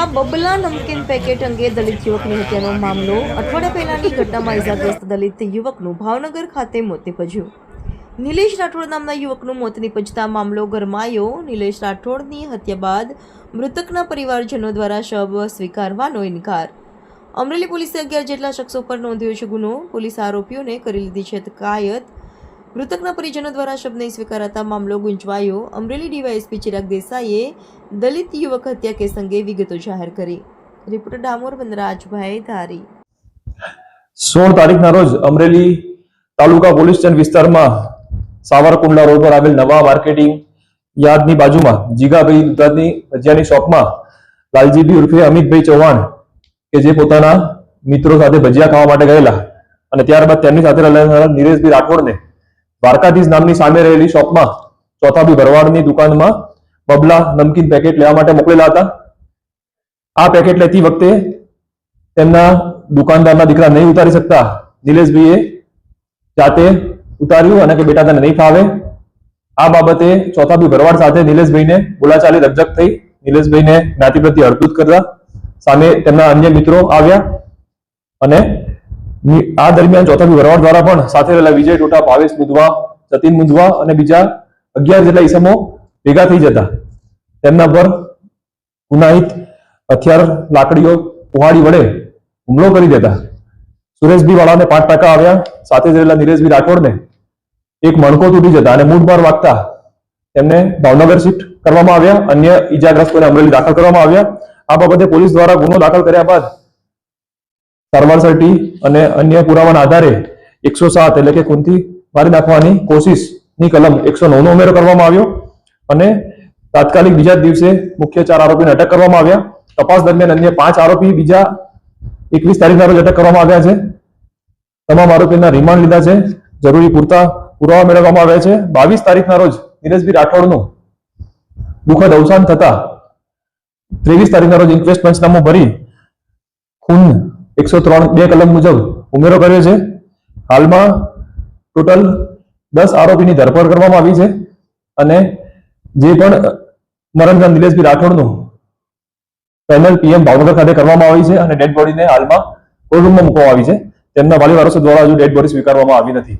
અમરેલીમાં બબલા નમકીન પેકેટ અંગે દલિત યુવકની હત્યાનો મામલો. અઠવાડિયા પહેલાની ઘટનામાં ઇજાગ્રસ્ત દલિત યુવકનું ભાવનગર ખાતે મોત નિપજ્યું. નિલેશ રાઠોડ નામના યુવકનું મોત નીપજતા મામલો ગરમાયો. નિલેશ રાઠોડની હત્યા બાદ મૃતકના પરિવારજનો દ્વારા શબ સ્વીકારવાનો ઇનકાર. અમરેલી પોલીસે અગિયાર જેટલા શખ્સો પર નોંધ્યો છે ગુનો. પોલીસ આરોપીઓને કરી લીધી છે અટકાયત મૃતકના પરિજનો દ્વારા શબ્દ નહીં સ્વીકારાતા મામલો ગુંચવાયો અમરેલી ડીવાયએસપી ચિરાગ દેસાઈએ દલિત યુવક હત્યા કેસ અંગે વિગતો જાહેર કરી. રિપોર્ટર ડામોર વનરાજભાઈ ધારી. સોળ તારીખના રોજ અમરેલી તાલુકા પોલીસ સ્ટેશન વિસ્તારમાં સાવરકુંડલા રોડ પર આવેલ નવા માર્કેટિંગ યાર્ડની બાજુમાં જીગાભાઈ દુધાની ભજીયાની શોપમાં લાલજીભાઈ ઉર્ફે અમિતભાઈ ચૌહાણ કે જે પોતાના મિત્રો સાથે ભજીયા ખાવા માટે ગયેલા અને ત્યારબાદ તેમની સાથે રહેલા નિરેશભાઈ રાઠોડને દ્વારકાધીશ નામની સામે રહેલી શોપમાં ચોથાબી ભરવાડની દુકાનમાં બબલા નમકીન પેકેટ લેવા માટે મોકલેલા હતા. આ પેકેટ લેતી વખતે તેમના દુકાનદારના દીકરા નહીં ઉતારી શકતા. નિલેશભાઈએ જાતે ઉતાર્યું અને કે બેટા તને નહીં ફાવે. આ બાબતે ચોથાબી ભરવાડ સાથે નિલેશભાઈને બોલાચાલી રજક થઈ. નિલેશભાઈને જ્ઞાતિ પ્રત્યે હડકૂત કરતા સામે તેમના અન્ય મિત્રો આવ્યા અને આ દરમિયાન ચોથા ભરવાડ દ્વારા પણ સાથે રહેલા વિજય ટોટા, ભાવેશ મુંદવા જતીન મુંદવા અને બીજા અગિયાર જેટલા ઈસમો ભેગા થઈ જતા. તેમના પર ગુનાહિત, હથિયાર, લાકડીઓ, કુહાડી વડે હુમલો કરી દેતા. સુરેશભાઈ વાળાને પાંચ ટકા આવ્યા. સાથે રહેલા નીરજભાઈ રાઠોડને એક મણકો તૂટી જતા અને મૂઢ માર વાગતા તેમને ભાવનગર શિફ્ટ કરવામાં આવ્યા. અન્ય ઈજાગ્રસ્તોને અમરેલી દાખલ કરવામાં આવ્યા. આ બાબતે પોલીસ દ્વારા ગુનો દાખલ કર્યા બાદ સારવાર સર્ટી અને અન્ય પુરાવાના આધારે એકસો સાત એટલે કે ખૂનથી મારી નાખવાની કોશિશની કલમ એકસો નવનો ઉમેરો કરવામાં આવ્યો અને તાત્કાલિક બીજા જ દિવસે મુખ્ય ચાર આરોપીને અટક કરવામાં આવ્યા. તપાસ દરમિયાન અન્ય પાંચ આરોપી બીજા એકવીસ તારીખના રોજ અટક કરવામાં આવ્યા છે. તમામ આરોપીના રિમાન્ડ લીધા છે. જરૂરી પૂરતા પુરાવા મેળવવામાં આવ્યા છે. બાવીસ તારીખના રોજ નીરજભાઈ રાઠોડનું દુઃખદ અવસાન થતા ત્રેવીસ તારીખના રોજ ઇન્ક્વેસ્ટ પંચનામું ભરી ખૂન એકસો ત્રણ બે કલમ મુજબ ઉમેરો કર્યો છે. હાલમાં ટોટલ દસ આરોપીની ધરપકડ કરવામાં આવી છે અને જે પણ મરણગામ નિલેશભાઈ રાઠોડનું પેનલ પીએમ ભાવનગર ખાતે કરવામાં આવી છે અને ડેડ બોડીને હાલમાં કોર્ટરૂમમાં મૂકવામાં આવી છે. તેમના વાલી વારસો દ્વારા હજુ ડેડ બોડી સ્વીકારવામાં આવી નથી.